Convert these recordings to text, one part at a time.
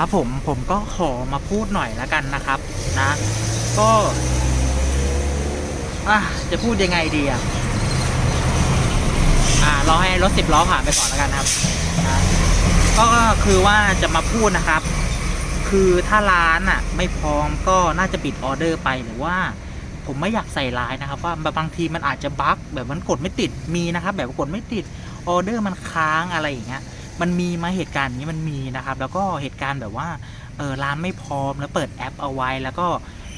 ครับผมผมก็ขอมาพูดหน่อยแล้วกันนะครับนะ ก็อะจะพูดยังไงดีอะอ่ารอให้รถสิบล้อผ่านไปก่อนแล้วกันครับนะก็คือว่าจะมาพูดนะครับ คือถ้าร้านอะ ไม่พร้อมก็น่าจะปิดออเดอร์ไปหรือว่า ผมไม่อยากใส่ร้ายนะครับ ว่าบางทีมันอาจจะบั๊กแบบมันกดไม่ติดมีนะครับ แบบกดไม่ติดออเดอร์มันค้างอะไรอย่างเงี้ย มันมีมาเหตุการณ์นี้มันมีนะครับ แล้วก็เหตุการณ์แบบว่าเออร้านไม่พร้อมแล้วเปิดแอปเอาไว้ แล้วก็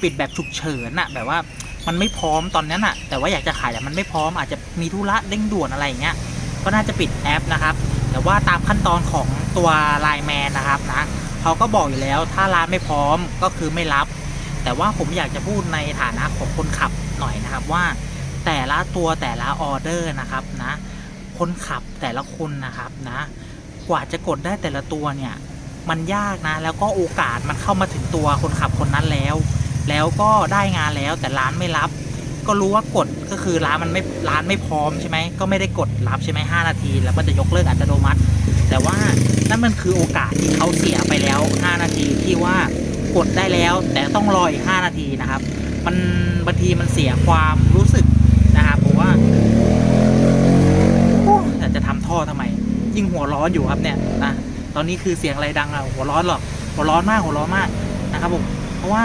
ปิดแบบฉุกเฉินอะแบบว่ามันไม่พร้อมตอนนั้นอะแต่ว่าอยากจะขายแต่มันไม่พร้อมอาจจะมีธุระเร่งด่วนอะไรอย่างเงี้ยก็น่าจะปิดแอปนะครับ แต่ว่าตามขั้นตอนของตัวไลน์แมนนะครับนะเขาก็บอกอยู่แล้วถ้าร้านไม่พร้อมก็คือไม่รับ แต่ว่าผมอยากจะพูดในฐานะของคนขับหน่อยนะครับว่า แต่ละตัวแต่ละออเดอร์นะครับนะคนขับแต่ละคนนะครับนะ กว่าจะกดได้แต่ละตัวเนี่ย มันยากนะ แล้วก็โอกาสมันเข้ามาถึงตัวคนขับคนนั้นแล้ว แล้วก็ได้งานแล้วแต่ร้านไม่รับ ก็รู้ว่ากดก็คือร้านมันไม่ร้านไม่พร้อมใช่ไหมก็ไม่ได้กดรับใช่ไหมห้านาที แล้วก็จะยกเลิกอัตโนมัติ แต่ว่านั่นมันคือโอกาสที่เขาเสียไปแล้ว 5 นาทีที่ว่ากดได้แล้วแต่ต้องรออีก 5 นาทีนะครับ มันบางทีมันเสียความรู้สึกนะครับผมว่าโอ้อยากจะทำท่อทำไม ยิ่งหัวร้อนอยู่ครับเนี่ยนะตอนนี้คือเสียงอะไรดังอะหัวร้อนหรอหัวร้อนมากหัวร้อนมากนะครับผมเพราะว่า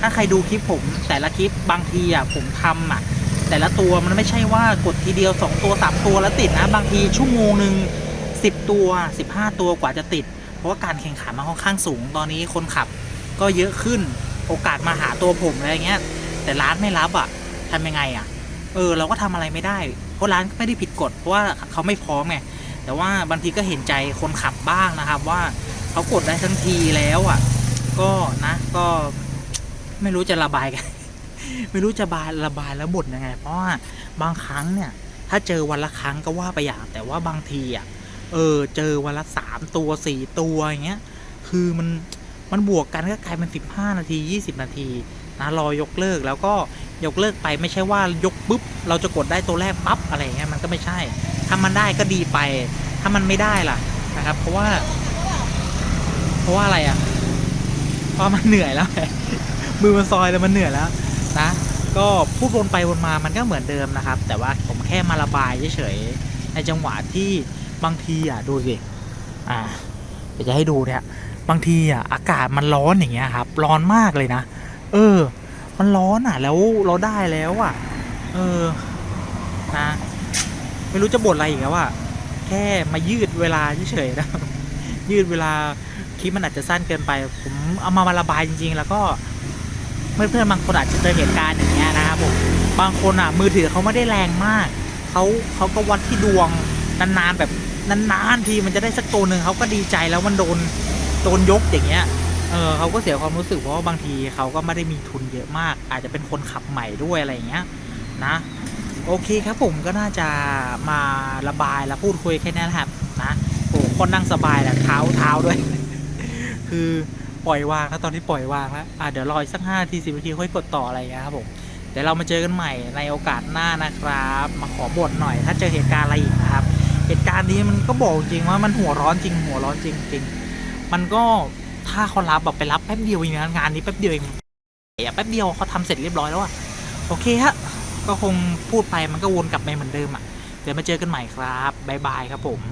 ถ้าใครดูคลิปผมแต่ละคลิปบางทีอะผมทำอะแต่ละตัวมันไม่ใช่ว่ากดทีเดียว 2 ตัว 3 ตัวแล้วติดนะ บางทีชั่วโมงหนึ่ง10 ตัว 15 ตัวกว่าจะติด เพราะว่าการแข่งขันมันค่อนข้างสูง ตอนนี้คนขับก็เยอะขึ้นโอกาสมาหาตัวผมอะไรเงี้ย แต่ร้านไม่รับอะทำยังไงอะ เออ เราก็ทำอะไรไม่ได้ เพราะร้านก็ไม่ได้ผิดกฎเพราะว่าเขาไม่พร้อมไง แต่ว่าบางทีก็เห็นใจคนขับบ้างนะครับว่าเขากดได้ทั้งทีแล้วอะ ก็นะก็ไม่รู้จะระบายกัน ไม่รู้จะบายระบายแล้วบ่นยังไง เพราะว่าบางครั้งเนี่ย ถ้าเจอวันละครั้งก็ว่าไปอย่างแต่ว่าบางทีอะเออเจอวันละสามตัวสี่ตัวอย่างเงี้ยคือมันมันบวกกันก็กลายเป็นสิบห้านาทียี่สิบนาทีนะรอยกเลิกแล้วก็ยกเลิกไปไม่ใช่ว่ายกปุ๊บ เราจะกดได้ตัวแรกปั๊บอะไรเงี้ยมันก็ไม่ใช่ ถ้ามันได้ก็ดีไป ถ้ามันไม่ได้ล่ะนะครับ เพราะว่า เพราะว่าอะไรอะ เพราะมันเหนื่อยแล้ว มือมันซอยแล้วมันเหนื่อยแล้วนะ ก็พูดวนไปวนมามันก็เหมือนเดิมนะครับ แต่ว่าผมแค่มาระบายเฉยๆในจังหวะที่บางทีอะดูสิอ่าเดี๋ยวจะให้ดูเนี่ยบางทีอะอากาศมันร้อนอย่างเงี้ยครับ ร้อนมากเลยนะ เออ มันร้อนอะ แล้วเราได้แล้วอะ เออ นะ ไม่รู้จะบ่นอะไรอีกแล้วอะแค่มายืดเวลาเฉยๆนะยืดเวลาคลิปมันอาจจะสั้นเกินไป ผมเอามามาระบายจริง ๆ แล้วก็เพื่อนๆบางคนอาจจะเจอเหตุการณ์อย่างเงี้ยนะครับผมบางคนอะมือถือเขาไม่ได้แรงมากเขาเขาก็วัดที่ดวงนานๆแบบนานๆทีมันจะได้สักตัวหนึ่งเขาก็ดีใจแล้วมันโดนโดนยกอย่างเงี้ยเออเขาก็เสียความรู้สึกเพราะว่าบางทีเขาก็ไม่ได้มีทุนเยอะมาก อาจจะเป็นคนขับใหม่ด้วยอะไรอย่างเงี้ยนะ โอเคครับผมก็น่าจะมาระบายและพูดคุยแค่นี้นครับนะโอ้คนนั่งสบายแหละเท้าเท้าด้วย คือปล่อยวางแล้วตอนนี้ปล่อยวางแล้วอะเดี๋ยวรออีกสักห้าทีสิบนาทีค่อยกดต่ออะไรอย่างเงี้ยครับผมเดี๋ยวเรามาเจอกันใหม่ในโอกาสหน้านะครับ มาขอบ่นหน่อย ถ้าเจอเหตุการณ์อะไรอีกนะครับ เหตุการณ์นี้มันก็บอกจริงว่ามันหัวร้อนจริง หัวร้อนจริงจริงมันก็ถ้าเขารับแบบไปรับแป๊บเดียวเองนะงานนี้แป๊บเดียวเองแป๊บเดียวเขาทำเสร็จเรียบร้อยแล้วอะโอเคฮะ ก็คงพูดไปมันก็วนกลับไปเหมือนเดิมอะ เดี๋ยวมาเจอกันใหม่ครับ บ๊ายบายครับผม